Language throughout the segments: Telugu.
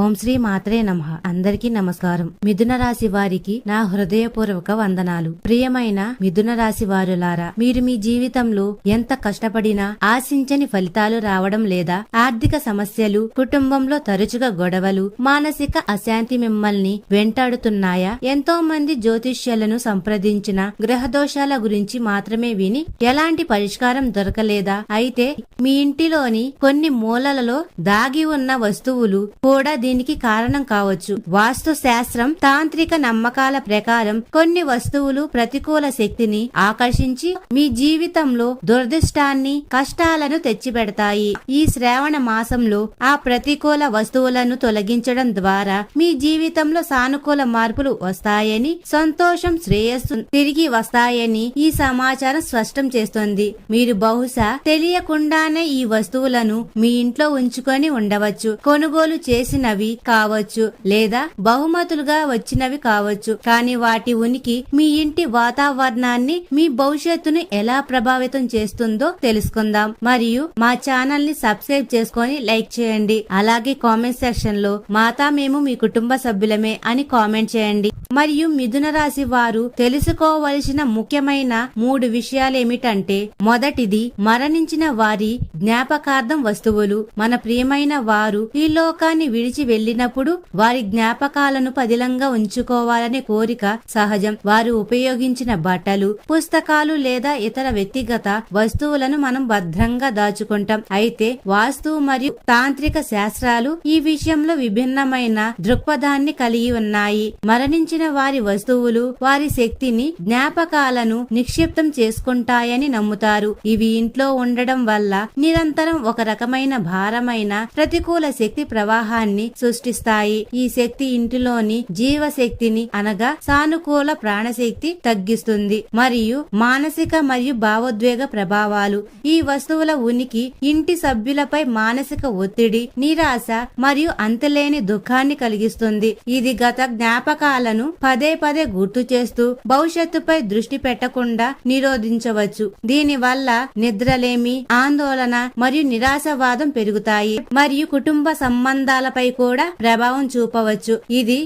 ఓం శ్రీ మాత్రే నమ. అందరికీ నమస్కారం. మిథున రాశి వారికి నా హృదయపూర్వక వందనాలు. ప్రియమైన మిథున రాశి వారులారా మీరు మీ జీవితంలో ఎంత కష్టపడినా ఆశించని ఫలితాలు రావడం లేదా ఆర్థిక సమస్యలు కుటుంబంలో తరచుగా గొడవలు మానసిక అశాంతి మిమ్మల్ని వెంటాడుతున్నాయా? ఎంతో మంది జ్యోతిష్యులను సంప్రదించిన గ్రహ దోషాల గురించి మాత్రమే విని ఎలాంటి పరిష్కారం దొరకలేదా? అయితే మీ ఇంటిలోని కొన్ని మూలలలో దాగి ఉన్న వస్తువులు కూడా దీనికి కారణం కావచ్చు? వాస్తు శాస్త్రం తాంత్రిక నమ్మకాల ప్రకారం కొన్ని వస్తువులు ప్రతికూల శక్తిని ఆకర్షించి మీ జీవితంలో దురదృష్టాన్ని కష్టాలను తెచ్చిపెడతాయి. ఈ శ్రావణ మాసంలో ఆ ప్రతికూల వస్తువులను తొలగించడం ద్వారా మీ జీవితంలో సానుకూల మార్పులు వస్తాయని సంతోషం శ్రేయస్సు తిరిగి వస్తాయని ఈ సమాచారం స్పష్టం చేస్తుంది. మీరు బహుశా తెలియకుండానే ఈ వస్తువులను మీ ఇంట్లో ఉంచుకొని ఉండవచ్చు. కొనుగోలు చేసినవి కావచ్చు లేదా బహుమతులుగా వచ్చినవి కావచ్చు. కానీ వాటి ఉనికి మీ ఇంటి వాతావరణాన్ని మీ భవిష్యత్తును ఎలా ప్రభావితం చేస్తుందో తెలుసుకుందాం. మరియు మా ఛానల్ని సబ్స్క్రైబ్ చేసుకొని లైక్ చేయండి. అలాగే కామెంట్ సెక్షన్లో మాతా మేము మీ కుటుంబ సభ్యులమే అని కామెంట్ చేయండి. మరియు మిథున రాశి వారు తెలుసుకోవలసిన ముఖ్యమైన మూడు విషయాలేమిటంటే మొదటిది మరణించిన వారి జ్ఞాపకార్థం వస్తువులు. మన ప్రియమైన వారు ఈ లోకాన్ని విడిచి వెళ్ళినప్పుడు వారి జ్ఞాపకాలను పదిలంగా ఉంచుకోవాలనే కోరిక సహజం. వారు ఉపయోగించిన బట్టలు పుస్తకాలు లేదా ఇతర వ్యక్తిగత వస్తువులను మనం భద్రంగా దాచుకుంటాం. అయితే వాస్తు మరియు తాంత్రిక శాస్త్రాలు ఈ విషయంలో విభిన్నమైన దృక్పథాన్ని కలిగి ఉన్నాయి. మరణించిన వారి వస్తువులు వారి శక్తిని జ్ఞాపకాలను నిక్షిప్తం చేసుకుంటాయని నమ్ముతారు. ఇవి ఇంట్లో ఉండడం వల్ల నిరంతరం ఒక రకమైన భారమైన ప్రతికూల శక్తి ప్రవాహాన్ని సృష్టిస్తాయి. ఈ శక్తి ఇంటిలోని జీవశక్తిని అనగా సానుకూల ప్రాణశక్తి తగ్గిస్తుంది. మరియు మానసిక మరియు భావోద్వేగ ప్రభావాలు. ఈ వస్తువుల ఉనికి ఇంటి సభ్యులపై మానసిక ఒత్తిడి నిరాశ మరియు అంతలేని దుఃఖాన్ని కలిగిస్తుంది. ఇది గత జ్ఞాపకాలను పదే పదే గుర్తు చేస్తూ భవిష్యత్తుపై దృష్టి పెట్టకుండా నిరోధించవచ్చు. దీని వల్ల నిద్రలేమి ఆందోళన మరియు నిరాశవాదం పెరుగుతాయి. మరియు కుటుంబ సంబంధాలపై కూడా ప్రభావం చూపవచ్చు. ఇది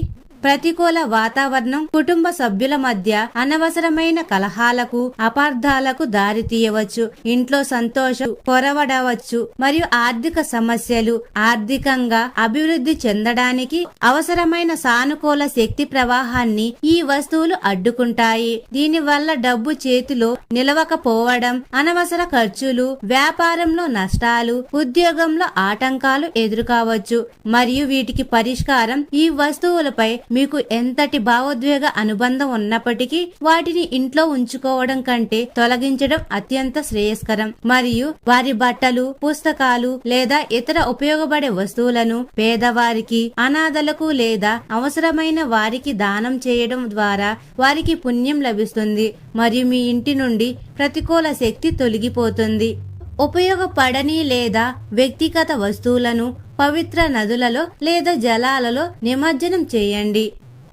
ప్రతికూల వాతావరణం కుటుంబ సభ్యుల మధ్య అనవసరమైన కలహాలకు అపార్థాలకు దారి తీయవచ్చు. ఇంట్లో సంతోషం కొరవడవచ్చు. మరియు ఆర్థిక సమస్యలు ఆర్థికంగా అభివృద్ధి చెందడానికి అవసరమైన సానుకూల శక్తి ప్రవాహాన్ని ఈ వస్తువులు అడ్డుకుంటాయి. దీనివల్ల డబ్బు చేతిలో నిలవకపోవడం అనవసర ఖర్చులు వ్యాపారంలో నష్టాలు ఉద్యోగంలో ఆటంకాలు ఎదురుకావచ్చు. మరియు వీటికి పరిష్కారం ఈ వస్తువులపై మీకు ఎంతటి భావోద్వేగ అనుబంధం ఉన్నప్పటికీ వాటిని ఇంట్లో ఉంచుకోవడం కంటే తొలగించడం అత్యంత శ్రేయస్కరం. మరియు వారి బట్టలు పుస్తకాలు లేదా ఇతర ఉపయోగపడే వస్తువులను పేదవారికి అనాథలకు లేదా అవసరమైన వారికి దానం చేయడం ద్వారా వారికి పుణ్యం లభిస్తుంది. మరియు మీ ఇంటి నుండి ప్రతికూల శక్తి తొలగిపోతుంది. ఉపయోగపడని లేదా వ్యక్తిగత వస్తువులను పవిత్ర నదులలో లేదా జలాలలో నిమజ్జనం చేయండి.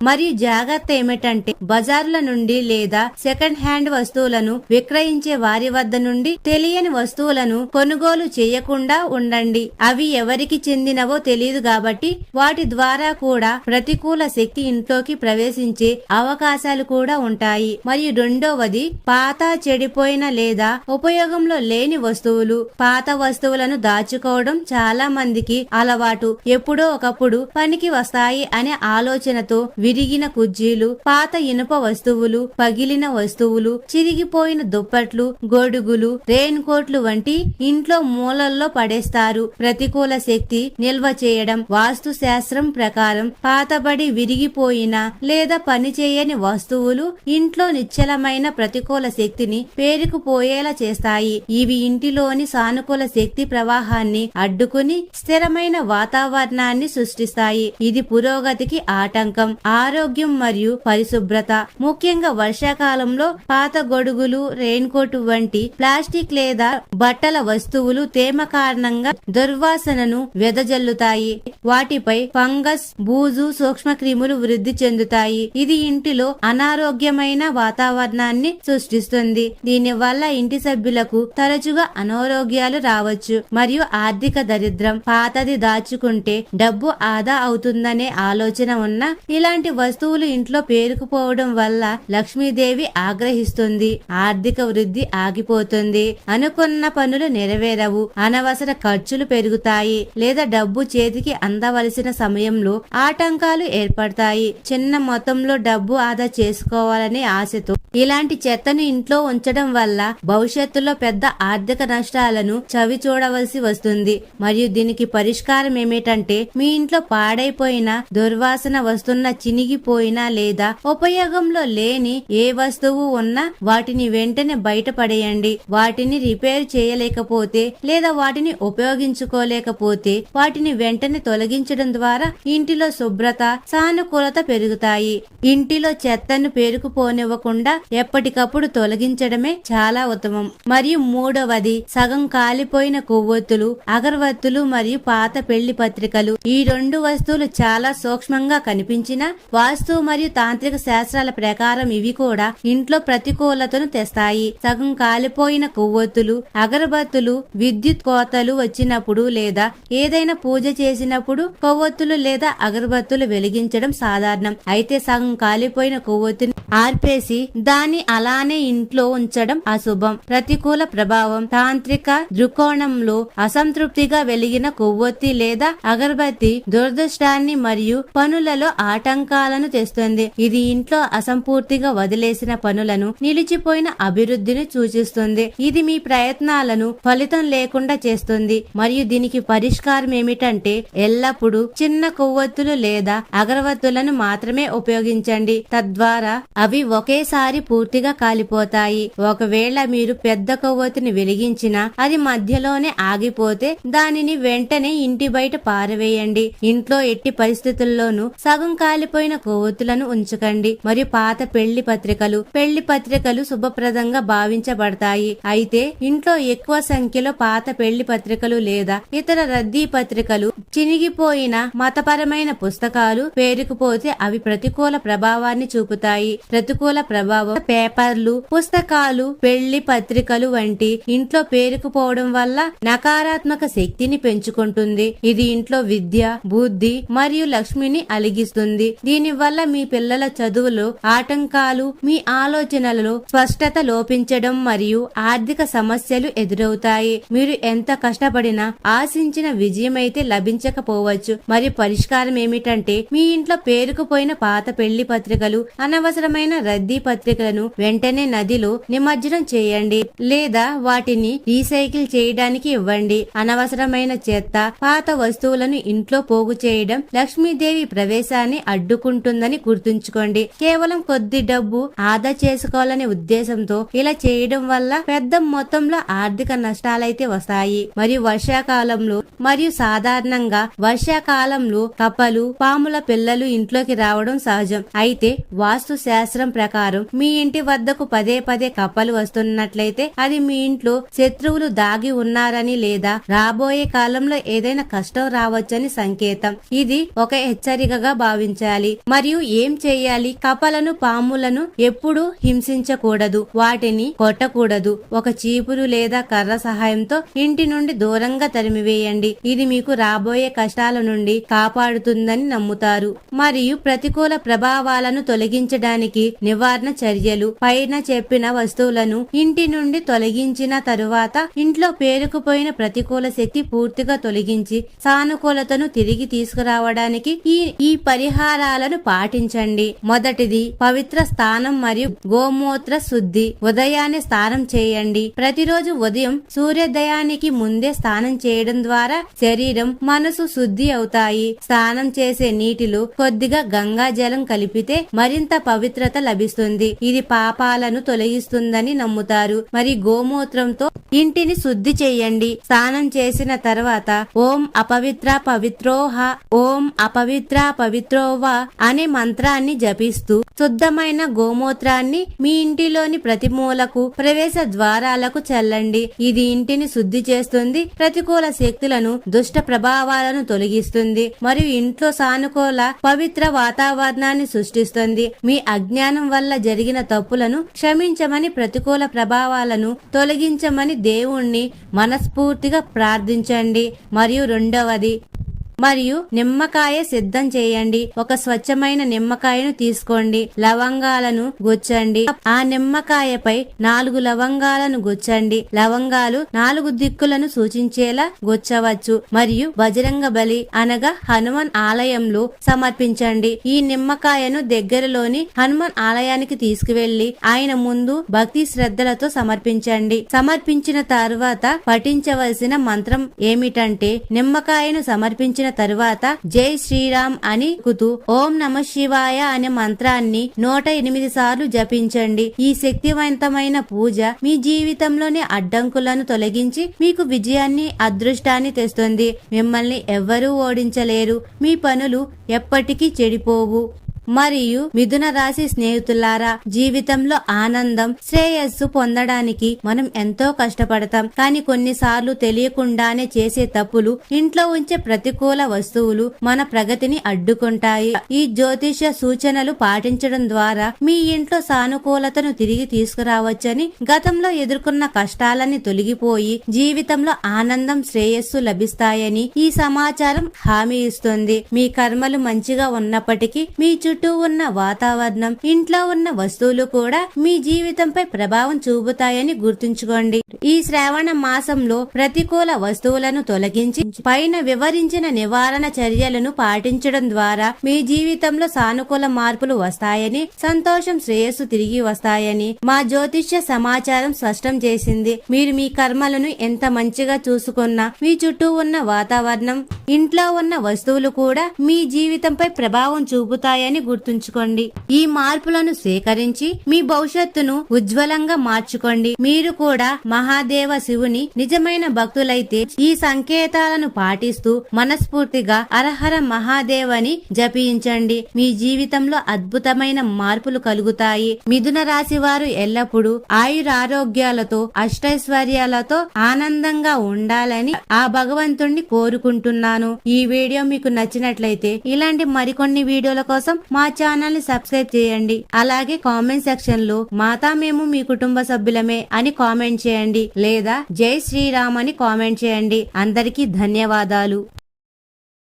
మరియు జాగ్రత్త ఏమిటంటే బజార్ల నుండి లేదా సెకండ్ హ్యాండ్ వస్తువులను విక్రయించే వారి వద్ద నుండి తెలియని వస్తువులను కొనుగోలు చేయకుండా ఉండండి. అవి ఎవరికి చెందినవో తెలియదు కాబట్టి వాటి ద్వారా కూడా ప్రతికూల శక్తి ఇంట్లోకి ప్రవేశించే అవకాశాలు కూడా ఉంటాయి. మరియు రెండవది పాత చెడిపోయిన లేదా ఉపయోగంలో లేని వస్తువులు. పాత వస్తువులను దాచుకోవడం చాలా మందికి అలవాటు. ఎప్పుడో ఒకప్పుడు పనికి వస్తాయి అనే ఆలోచనతో విరిగిన కుజ్జీలు పాత ఇనుప వస్తువులు పగిలిన వస్తువులు చిరిగిపోయిన దుప్పట్లు గొడుగులు రెయిన్ కోట్లు వంటి ఇంట్లో మూలల్లో పడేస్తారు. ప్రతికూల శక్తి నిల్వ చేయడం వాస్తు శాస్త్రం ప్రకారం పాతబడి విరిగిపోయిన లేదా పనిచేయని వస్తువులు ఇంట్లో నిశ్చలమైన ప్రతికూల శక్తిని పేరుకుపోయేలా చేస్తాయి. ఇవి ఇంటిలోని సానుకూల శక్తి ప్రవాహాన్ని అడ్డుకుని స్థిరమైన వాతావరణాన్ని సృష్టిస్తాయి. ఇది పురోగతికి ఆటంకం. ఆరోగ్యం మరియు పరిశుభ్రత. ముఖ్యంగా వర్షాకాలంలో పాత గొడుగులు రెయిన్ కోట్ వంటి ప్లాస్టిక్ లేదా బట్టల వస్తువులు తేమ కారణంగా దుర్వాసనను వెదజల్లుతాయి. వాటిపై ఫంగస్ బూజు సూక్ష్మక్రిములు వృద్ధి చెందుతాయి. ఇది ఇంటిలో అనారోగ్యమైన వాతావరణాన్ని సృష్టిస్తుంది. దీని వల్ల ఇంటి సభ్యులకు తరచుగా అనారోగ్యాలు రావచ్చు మరియు ఆర్థిక దరిద్రం పాతది దాచుకుంటే డబ్బు ఆదా అవుతుందనే ఆలోచన ఉన్న ఇలాంటి వస్తువులు ఇంట్లో పేరుకుపోవడం వల్ల లక్ష్మీదేవి ఆగ్రహిస్తుంది ఆర్థిక వృద్ధి ఆగిపోతుంది. అనుకున్న పనులు నెరవేరవు అనవసర ఖర్చులు పెరుగుతాయి లేదా డబ్బు చేతికి అందవలసిన సమయంలో ఆటంకాలు ఏర్పడతాయి. చిన్న మొత్తంలో డబ్బు ఆదా చేసుకోవాలనే ఆశతో ఇలాంటి చెత్తను ఇంట్లో ఉంచడం వల్ల భవిష్యత్తులో పెద్ద ఆర్థిక నష్టాలను చవి చూడవలసి వస్తుంది. మరియు దీనికి పరిష్కారం ఏమిటంటే మీ ఇంట్లో పాడైపోయిన దుర్వాసన వస్తున్న చిని చినిగిపోయిన లేదా ఉపయోగంలో లేని ఏ వస్తువు ఉన్నా వాటిని వెంటనే బయటపడేయండి. వాటిని రిపేర్ చేయలేకపోతే లేదా వాటిని ఉపయోగించుకోలేకపోతే వాటిని వెంటనే తొలగించడం ద్వారా ఇంటిలో శుభ్రత సానుకూలత పెరుగుతాయి. ఇంటిలో చెత్తను పేరుకుపోనివ్వకుండా ఎప్పటికప్పుడు తొలగించడమే చాలా ఉత్తమం. మరియు మూడవది సగం కాలిపోయిన కొవ్వొత్తులు అగరవత్తులు మరియు పాత పెళ్ళి పత్రికలు ఈ రెండు వస్తువులు చాలా సూక్ష్మంగా కనిపించిన వాస్తు మరియు తాంత్రిక శాస్త్రాల ప్రకారం ఇవి కూడా ఇంట్లో ప్రతికూలతను తెస్తాయి. సగం కాలిపోయిన కొవ్వొత్తులు అగరబత్తులు విద్యుత్ కోతలు వచ్చినప్పుడు లేదా ఏదైనా పూజ చేసినప్పుడు కొవ్వొత్తులు లేదా అగరబత్తులు వెలిగించడం సాధారణం. అయితే సగం కాలిపోయిన కొవ్వొత్తుని ఆర్పేసి దాన్ని అలానే ఇంట్లో ఉంచడం అశుభం. ప్రతికూల ప్రభావం తాంత్రిక దృకోణంలో అసంతృప్తిగా వెలిగిన కొవ్వొత్తి లేదా అగరబత్తి దురదృష్టాన్ని మరియు పనులలో ఆటంకాలను తెస్తుంది. ఇది ఇంట్లో అసంపూర్తిగా వదిలేసిన పనులను నిలిచిపోయిన అభివృద్ధిని సూచిస్తుంది. ఇది మీ ప్రయత్నాలను ఫలితం లేకుండా చేస్తుంది. మరియు దీనికి పరిష్కారం ఏమిటంటే ఎల్లప్పుడూ చిన్న కొవ్వొత్తులు లేదా అగరవత్తులను మాత్రమే ఉపయోగించండి. తద్వారా అవి ఒకేసారి పూర్తిగా కాలిపోతాయి. ఒకవేళ మీరు పెద్ద కొవ్వొత్తిని వెలిగించినా అది మధ్యలోనే ఆగిపోతే దానిని వెంటనే ఇంటి బయట పారవేయండి. ఇంట్లో ఎట్టి పరిస్థితుల్లోనూ సగం కాలిపోయిన కొవ్వొత్తులను ఉంచకండి. మరియు పాత పెళ్ళి పత్రికలు పెళ్ళి పత్రికలు శుభప్రదంగా భావించబడతాయి. అయితే ఇంట్లో ఎక్కువ సంఖ్యలో పాత పెళ్ళి పత్రికలు లేదా ఇతర రద్దీ పత్రికలు చినిగిపోయిన మతపరమైన పుస్తకాలు పేరుకుపోతే అవి ప్రతికూల ప్రభావాన్ని చూపుతాయి. ప్రతికూల ప్రభావం పేపర్లు పుస్తకాలు పెళ్ళి పత్రికలు వంటి ఇంట్లో పేరుకుపోవడం వల్ల నకారాత్మక శక్తిని పెంచుకుంటుంది. ఇది ఇంట్లో విద్య బుద్ధి మరియు లక్ష్మిని అలిగిస్తుంది. దీని వల్ల మీ పిల్లల చదువులో ఆటంకాలు మీ ఆలోచనలలో స్పష్టత లోపించడం మరియు ఆర్థిక సమస్యలు ఎదురవుతాయి. మీరు ఎంత కష్టపడినా ఆశించిన విజయం అయితే లభించకపోవచ్చు. మరియు పరిష్కారం ఏమిటంటే మీ ఇంట్లో పేరుకుపోయిన పాత పెళ్ళి పత్రికలు అనవసరమైన రద్దీ పత్రికలను వెంటనే నదిలో నిమజ్జనం చేయండి లేదా వాటిని రీసైకిల్ చేయడానికి ఇవ్వండి. అనవసరమైన చెత్త పాత వస్తువులను ఇంట్లో పోగు చేయడం లక్ష్మీదేవి ప్రవేశాన్ని అడ్డుకుంటుందని గుర్తుంచుకోండి. కేవలం కొద్ది డబ్బు ఆదా చేసుకోవాలనే ఉద్దేశంతో ఇలా చేయడం వల్ల పెద్ద మొత్తంలో ఆర్థిక నష్టాలైతే వస్తాయి. మరియు వర్షాకాలంలో మరియు సాధారణంగా వర్షాకాలంలో కప్పలు పాముల పిల్లలు ఇంట్లోకి రావడం సహజం. అయితే వాస్తు శాస్త్రం ప్రకారం మీ ఇంటి వద్దకు పదే పదే కప్పలు వస్తున్నట్లయితే అది మీ ఇంట్లో శత్రువులు దాగి ఉన్నారని లేదా రాబోయే కాలంలో ఏదైనా కష్టం రావచ్చని సంకేతం. ఇది ఒక హెచ్చరికగా భావించాలి. మరియు ఏం చేయాలి? కపలను పాములను ఎప్పుడూ హింసించకూడదు. వాటిని కొట్టకూడదు. ఒక చీపురు లేదా కర్ర సహాయంతో ఇంటి నుండి దూరంగా తరిమివేయండి. ఇది మీకు రాబోయే కష్టాల నుండి కాపాడుతుందని నమ్ముతారు. మరియు ప్రతికూల ప్రభావాలను తొలగించడానికి నివారణ చర్యలు. పైన చెప్పిన వస్తువులను ఇంటి నుండి తొలగించిన తరువాత ఇంట్లో పేరుకుపోయిన ప్రతికూల శక్తి పూర్తిగా తొలగించి సానుకూలతను తిరిగి తీసుకురావడానికి ఈ ఈ పరిహారాల నియమాలను పాటించండి. మొదటిది పవిత్ర స్థానం మరియు గోమూత్ర శుద్ధి. ఉదయాన్నే స్నానం చేయండి. ప్రతిరోజు ఉదయం సూర్యోదయానికి ముందే స్నానం చేయడం ద్వారా శరీరం మనసు శుద్ధి అవుతాయి. స్నానం చేసే నీటిలో కొద్దిగా గంగా జలం కలిపితే మరింత పవిత్రత లభిస్తుంది. ఇది పాపాలను తొలగిస్తుందని నమ్ముతారు. మరి గోమూత్రంతో ఇంటిని శుద్ధి చేయండి. స్నానం చేసిన తర్వాత ఓం అపవిత్ర పవిత్రోహ ఓం అపవిత్ర పవిత్రోవ అనే మంత్రాన్ని జపిస్తూ శుద్ధమైన గోమూత్రాన్ని మీ ఇంటిలోని ప్రతి మూలకు ప్రవేశ ద్వారాలకు చల్లండి. ఇది ఇంటిని శుద్ధి చేస్తుంది ప్రతికూల శక్తులను దుష్ట ప్రభావాలను తొలగిస్తుంది మరియు ఇంట్లో సానుకూల పవిత్ర వాతావరణాన్ని సృష్టిస్తుంది. మీ అజ్ఞానం వల్ల జరిగిన తప్పులను క్షమించమని ప్రతికూల ప్రభావాలను తొలగించమని దేవుణ్ణి మనస్ఫూర్తిగా ప్రార్థించండి. మరియు రెండవది మరియు నిమ్మకాయ సిద్ధం చేయండి. ఒక స్వచ్ఛమైన నిమ్మకాయను తీసుకోండి. లవంగాలను గుచ్చండి. ఆ నిమ్మకాయపై నాలుగు లవంగాలను గుచ్చండి. లవంగాలు నాలుగు దిక్కులను సూచించేలా గుచ్చవచ్చు. మరియు బజరంగ బలి అనగా హనుమాన్ ఆలయంలో సమర్పించండి. ఈ నిమ్మకాయను దగ్గరలోని హనుమాన్ ఆలయానికి తీసుకువెళ్ళి ఆయన ముందు భక్తి శ్రద్ధలతో సమర్పించండి. సమర్పించిన తర్వాత పఠించవలసిన మంత్రం ఏమిటంటే నిమ్మకాయను సమర్పించిన తరువాత జై శ్రీరామ్ అని కుతూ ఓం నమ శివాయ అనే మంత్రాన్ని నూట ఎనిమిది సార్లు జపించండి. ఈ శక్తివంతమైన పూజ మీ జీవితంలోని అడ్డంకులను తొలగించి మీకు విజయాన్ని అదృష్టాన్ని తెస్తుంది. మిమ్మల్ని ఎవ్వరూ ఓడించలేరు. మీ పనులు ఎప్పటికీ చెడిపోవు. మరియు మిథున రాశి స్నేహితులారా జీవితంలో ఆనందం శ్రేయస్సు పొందడానికి మనం ఎంతో కష్టపడతాం. కానీ కొన్నిసార్లు తెలియకుండానే చేసే తప్పులు ఇంట్లో ఉంచే ప్రతికూల వస్తువులు మన ప్రగతిని అడ్డుకుంటాయి. ఈ జ్యోతిష సూచనలు పాటించడం ద్వారా మీ ఇంట్లో సానుకూలతను తిరిగి తీసుకురావచ్చని గతంలో ఎదుర్కొన్న కష్టాలన్నీ తొలగిపోయి జీవితంలో ఆనందం శ్రేయస్సు లభిస్తాయని ఈ సమాచారం హామీ ఇస్తుంది. మీ కర్మలు మంచిగా ఉన్నప్పటికీ మీ చుట్టూ ఉన్న వాతావరణం ఇంట్లో ఉన్న వస్తువులు కూడా మీ జీవితంపై ప్రభావం చూపుతాయని గుర్తుంచుకోండి. ఈ శ్రావణ మాసంలో ప్రతికూల వస్తువులను తొలగించి పైన వివరించిన నివారణ చర్యలను పాటించడం ద్వారా మీ జీవితంలో సానుకూల మార్పులు వస్తాయని సంతోషం శ్రేయస్సు తిరిగి వస్తాయని మా జ్యోతిష్య సమాచారం స్పష్టం చేసింది. మీరు మీ కర్మలను ఎంత మంచిగా చూసుకున్నా మీ చుట్టూ ఉన్న వాతావరణం ఇంట్లో ఉన్న వస్తువులు కూడా మీ జీవితంపై ప్రభావం చూపుతాయని గుర్తుంచుకోండి. ఈ మార్పులను స్వీకరించి మీ భవిష్యత్తును ఉజ్వలంగా మార్చుకోండి. మీరు కూడా మహాదేవ శివుని నిజమైన భక్తులైతే ఈ సంకేతాలను పాటిస్తూ మనస్ఫూర్తిగా అరహర మహాదేవని జపించండి. మీ జీవితంలో అద్భుతమైన మార్పులు కలుగుతాయి. మిథున రాశి వారు ఎల్లప్పుడూ ఆయురారోగ్యాలతో అష్టైశ్వర్యాలతో ఆనందంగా ఉండాలని ఆ భగవంతుణ్ణి కోరుకుంటున్నాను. ఈ వీడియో మీకు నచ్చినట్లయితే ఇలాంటి మరికొన్ని వీడియోల కోసం మా ఛానల్ని సబ్స్క్రైబ్ చేయండి. అలాగే కామెంట్ సెక్షన్లో మాతా మేము మీ కుటుంబ సభ్యులమే అని కామెంట్ చేయండి. లేదా జై శ్రీరామ్ అని కామెంట్ చేయండి. అందరికీ ధన్యవాదాలు.